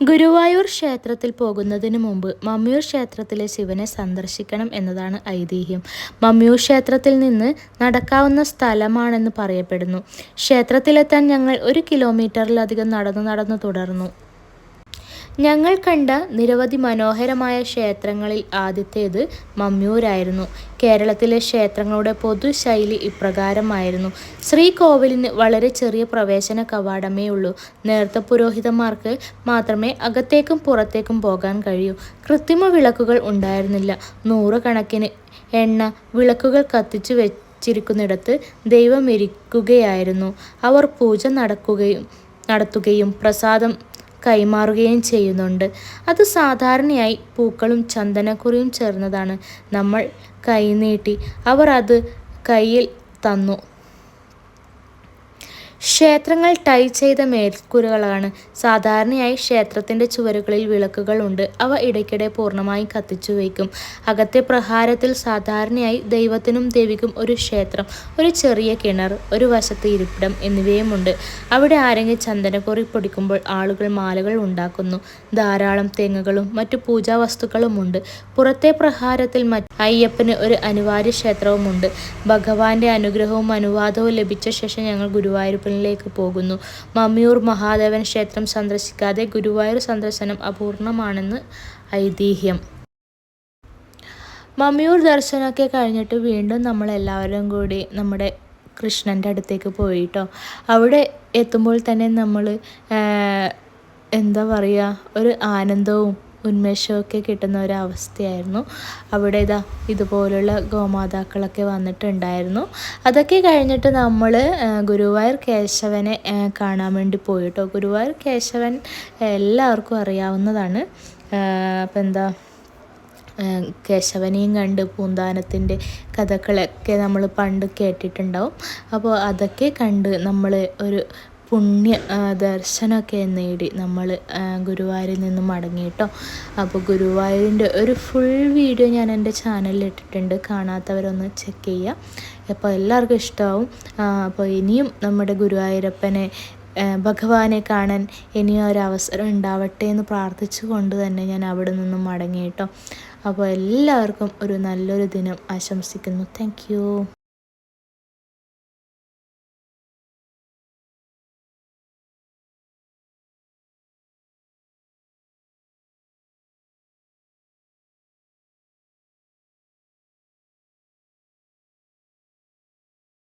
ഗുരുവായൂർ ക്ഷേത്രത്തിൽ പോകുന്നതിന് മുമ്പ് മമ്മിയൂർ ക്ഷേത്രത്തിലെ ശിവനെ സന്ദർശിക്കണം എന്നതാണ് ഐതിഹ്യം. മമ്മിയൂർ ക്ഷേത്രത്തിൽ നിന്ന് നടക്കാവുന്ന സ്ഥലമാണെന്ന് പറയപ്പെടുന്നു. ക്ഷേത്രത്തിലെത്താൻ ഞങ്ങൾ ഒരു കിലോമീറ്ററിലധികം നടന്നു നടന്നു തുടർന്നു. ഞങ്ങൾ കണ്ട നിരവധി മനോഹരമായ ക്ഷേത്രങ്ങളിൽ ആദ്യത്തേത് മമ്മിയൂരായിരുന്നു കേരളത്തിലെ ക്ഷേത്രങ്ങളുടെ പൊതുശൈലി ഇപ്രകാരമായിരുന്നു. ശ്രീകോവിലിന് വളരെ ചെറിയ പ്രവേശന കവാടമേ ഉള്ളൂ. നേർത്ത പുരോഹിതന്മാർക്ക് മാത്രമേ അകത്തേക്കും പുറത്തേക്കും പോകാൻ കഴിയൂ. കൃത്രിമ വിളക്കുകൾ ഉണ്ടായിരുന്നില്ല. നൂറുകണക്കിന് എണ്ണ വിളക്കുകൾ കത്തിച്ചു വെച്ചിരിക്കുന്നിടത്ത് ദൈവമിരിക്കുകയായിരുന്നു അവർ പൂജ നടക്കുകയും നടത്തുകയും പ്രസാദം കൈമാറുകയും ചെയ്യുന്നുണ്ട്. അത് സാധാരണയായി പൂക്കളും ചന്ദനക്കുറിയും ചേർന്നതാണ്. നമ്മൾ കൈനീട്ടി അവർ അത് കയ്യിൽ തന്നു. ക്ഷേത്രങ്ങൾ ടൈ ചെയ്ത മേൽക്കൂരകളാണ്. സാധാരണയായി ക്ഷേത്രത്തിന്റെ ചുവരുകളിൽ വിളക്കുകളുണ്ട് അവ ഇടയ്ക്കിടെ പൂർണമായും കത്തിച്ചു വയ്ക്കും. അകത്തെ പ്രഹാരത്തിൽ സാധാരണയായി ദൈവത്തിനും ദേവിക്കും ഒരു ക്ഷേത്രം ഒരു ചെറിയ കിണർ ഒരു വശത്ത് ഇരിപ്പിടം എന്നിവയുമുണ്ട്. അവിടെ ആരെങ്കിലും ചന്ദനക്കുറി പൊടിക്കുമ്പോൾ ആളുകൾ മാലകൾ ഉണ്ടാക്കുന്നു. ധാരാളം തെങ്ങുകളും മറ്റു പൂജാ വസ്തുക്കളുമുണ്ട് പുറത്തെ പ്രഹാരത്തിൽ അയ്യപ്പന് ഒരു അനിവാര്യ ക്ഷേത്രവുമുണ്ട്. ഭഗവാന്റെ അനുഗ്രഹവും അനുവാദവും ലഭിച്ച ശേഷം ഞങ്ങൾ ഗുരുവായൂരപ്പനിലേക്ക് പോകുന്നു. മമ്മിയൂർ മഹാദേവൻ ക്ഷേത്രം സന്ദർശിക്കാതെ ഗുരുവായൂർ സന്ദർശനം അപൂർണമാണെന്ന് ഐതിഹ്യം. മമ്മിയൂർ ദർശനമൊക്കെ കഴിഞ്ഞിട്ട് വീണ്ടും നമ്മളെല്ലാവരും കൂടി നമ്മുടെ കൃഷ്ണന്റെ അടുത്തേക്ക് പോയിട്ടോ. അവിടെ എത്തുമ്പോൾ തന്നെ നമ്മൾ എന്താ പറയുക ഒരു ആനന്ദവും ഉന്മേഷമൊക്കെ കിട്ടുന്ന ഒരവസ്ഥയായിരുന്നു അവിടെ ഇതാ ഇതുപോലുള്ള ഗോമാതാക്കളൊക്കെ വന്നിട്ടുണ്ടായിരുന്നു. അതൊക്കെ കഴിഞ്ഞിട്ട് നമ്മൾ ഗുരുവായൂർ കേശവനെ കാണാൻ വേണ്ടി പോയിട്ടോ? ഗുരുവായൂർ കേശവൻ എല്ലാവർക്കും അറിയാവുന്നതാണ്. അപ്പം എന്താ കേശവനെയും കണ്ട് പൂന്താനത്തിന്റെ കഥകളൊക്കെ നമ്മൾ പണ്ട് കേട്ടിട്ടുണ്ടാവും. അപ്പോൾ അതൊക്കെ കണ്ട് നമ്മൾ ഒരു പുണ്യ ദർശനമൊക്കെ നേടി നമ്മൾ ഗുരുവായൂരിൽ നിന്നും മടങ്ങി കേട്ടോ. അപ്പോൾ ഗുരുവായൂരിന്റെ ഒരു ഫുൾ വീഡിയോ ഞാൻ എന്റെ ചാനലിൽ ഇട്ടിട്ടുണ്ട്. കാണാത്തവരൊന്ന് ചെക്ക് ചെയ്യുക അപ്പോൾ എല്ലാവർക്കും ഇഷ്ടമാവും അപ്പോൾ ഇനിയും നമ്മുടെ ഗുരുവായൂരപ്പനെ ഭഗവാനെ കാണാൻ ഇനിയും ഒരു അവസരം ഉണ്ടാവട്ടെ എന്ന് പ്രാർത്ഥിച്ചുകൊണ്ട് തന്നെ ഞാൻ അവിടെ നിന്നും മടങ്ങി കേട്ടോ. അപ്പോൾ എല്ലാവർക്കും ഒരു നല്ലൊരു ദിനം ആശംസിക്കുന്നു. താങ്ക്